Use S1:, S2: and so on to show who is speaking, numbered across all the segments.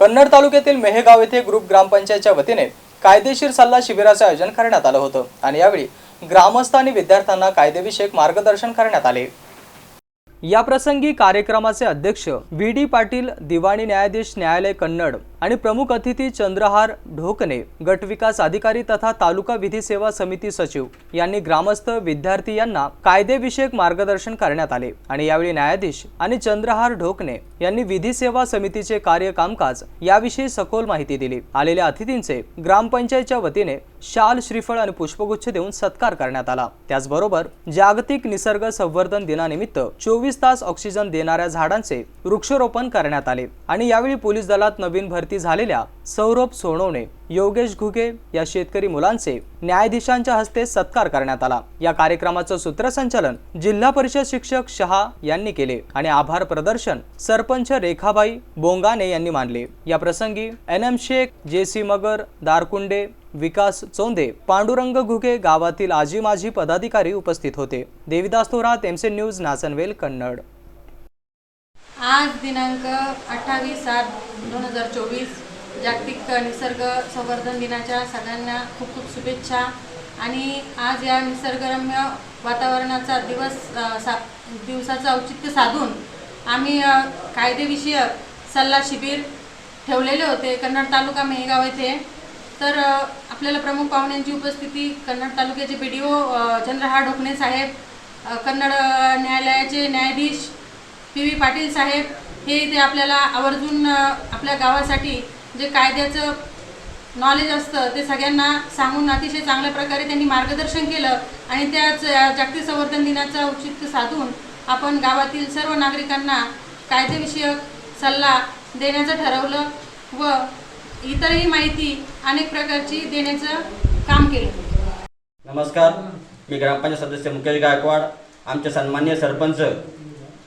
S1: कन्नड तालुक्यातील मेहेगाव येथे ग्रुप ग्रामपंचायतच्या वतीने कायदेशीर सल्ला शिबिराचे आयोजन करण्यात आलं होतं. आणि यावेळी ग्रामस्थ आणि विद्यार्थ्यांना कायदेविषयक मार्गदर्शन करण्यात आले. या प्रसंगी कार्यक्रमाचे अध्यक्ष व्ही डी पाटील दिवाणी न्यायाधीश न्यायालय कन्नड आणि प्रमुख अतिथी चंद्रहार ढोकणे गटविकास अधिकारी तथा तालुका विधी सेवा समिती सचिव यांनी ग्रामस्थ विद्यार्थी यांना कायदेविषयक मार्गदर्शन करण्यात आले. आणि यावेळी न्यायाधीश आणि चंद्रहार ढोकणे यांनी विधी सेवा समितीचे कार्य कामकाज याविषयी सखोल माहिती दिली. आलेल्या अतिथींचे ग्रामपंचायतच्या वतीने शाल श्रीफळ आणि पुष्पगुच्छ देऊन सत्कार करण्यात आला. त्याचबरोबर जागतिक निसर्ग संवर्धन दिनानिमित्त चोवीस तास ऑक्सिजन देणाऱ्या झाडांचे वृक्षारोपण करण्यात आले. आणि यावेळी पोलीस दलात नवीन भरती झालेल्या सौरभ सोनवणे योगेश घुगे या शेतकरी मुलांचे न्यायाधीशांच्या हस्ते सत्कार करण्यात आला. या कार्यक्रमाचं सूत्रसंचालन जिल्हा परिषद शिक्षक शहा यांनी केले आणि आभार प्रदर्शन सरपंच रेखाबाई बोंगाने यांनी मानले. या प्रसंगी N M Shaikh J C Magar Darkunde Vikas Chonde Pandurang Ghuge गावातील आजी माजी पदाधिकारी उपस्थित होते. Devidas Thorat MC news Nachanvel Kannad.
S2: आज दिनांक अठ्ठावीस सात दोन हजार चोवीस जागतिक निसर्ग संवर्धन दिनाच्या सगळ्यांना खूप खूप शुभेच्छा. आणि आज या निसर्गरम्य वातावरणाचा दिवस सा दिवसाचं औचित्य साधून आम्ही कायदेविषयक सल्ला शिबिर ठेवलेले होते कन्नड तालुका मेहगाव येथे. तर आपल्याला प्रमुख पाहुण्यांची उपस्थिती कन्नड तालुक्याचे बी डी ओ चंद्रहा ढोकणे साहेब कन्नड न्यायालयाचे न्यायाधीश पी व्ही पाटील साहेब हे इथे आपल्याला आवर्जून आपल्या गावासाठी जे कायद्याचं नॉलेज असतं ते सगळ्यांना सांगून अतिशय चांगल्या प्रकारे त्यांनी मार्गदर्शन केलं आणि त्याच जागतिक संवर्धन दिनाचं औचित्य साधून आपण गावातील सर्व नागरिकांना कायदेविषयक सल्ला देण्याचं ठरवलं व इतरही माहिती अनेक प्रकारची देण्याचं काम केलं.
S3: नमस्कार. मी ग्रामपंचायत सदस्य मुकेश गायकवाड आमचे सन्मान्य सरपंच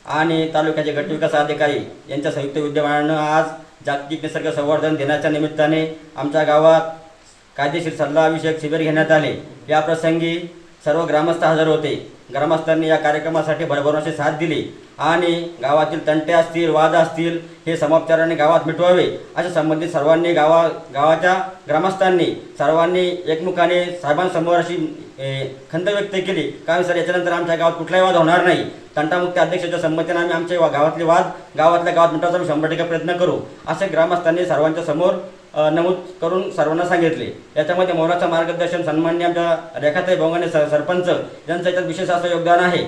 S3: आणि तालुक्याचे गटविकास अधिकारी यांच्या संयुक्त विद्यमानानं आज जागतिक निसर्ग संवर्धन दिनाच्या निमित्ताने आमच्या गावात कायदेशीर सल्लाविषयक शिबिर घेण्यात आले. या प्रसंगी सर्व ग्रामस्थ हजर होते. ग्रामस्थांनी या कार्यक्रमासाठी भरभरून साथ दिली आणि गावातील तंटे असतील वाद असतील हे समापचाराने गावात मिटवावे. अशा संबंधित सर्वांनी गावा गावाच्या ग्रामस्थांनी सर्वांनी एकमुखाने साहेबांसमोर अशी खंत व्यक्त केली. कारण सर याच्यानंतर आमच्या गावात कुठलाही वाद होणार नाही. तंटामुक्त अध्यक्षाच्या संमतीने आम्ही आमचे गावातले वाद गावातल्या गावात मिटवायचा आम्ही शंभर टक्के प्रयत्न करू. असे ग्रामस्थांनी सर्वांच्या समोर नमूद करून सर्वांना सांगितले. याच्यामध्ये मोराचं मार्गदर्शन सन्मान्य आमच्या रेखाताई भोंगाने सरपंच यांचं याच्यात विशेष असं योगदान आहे.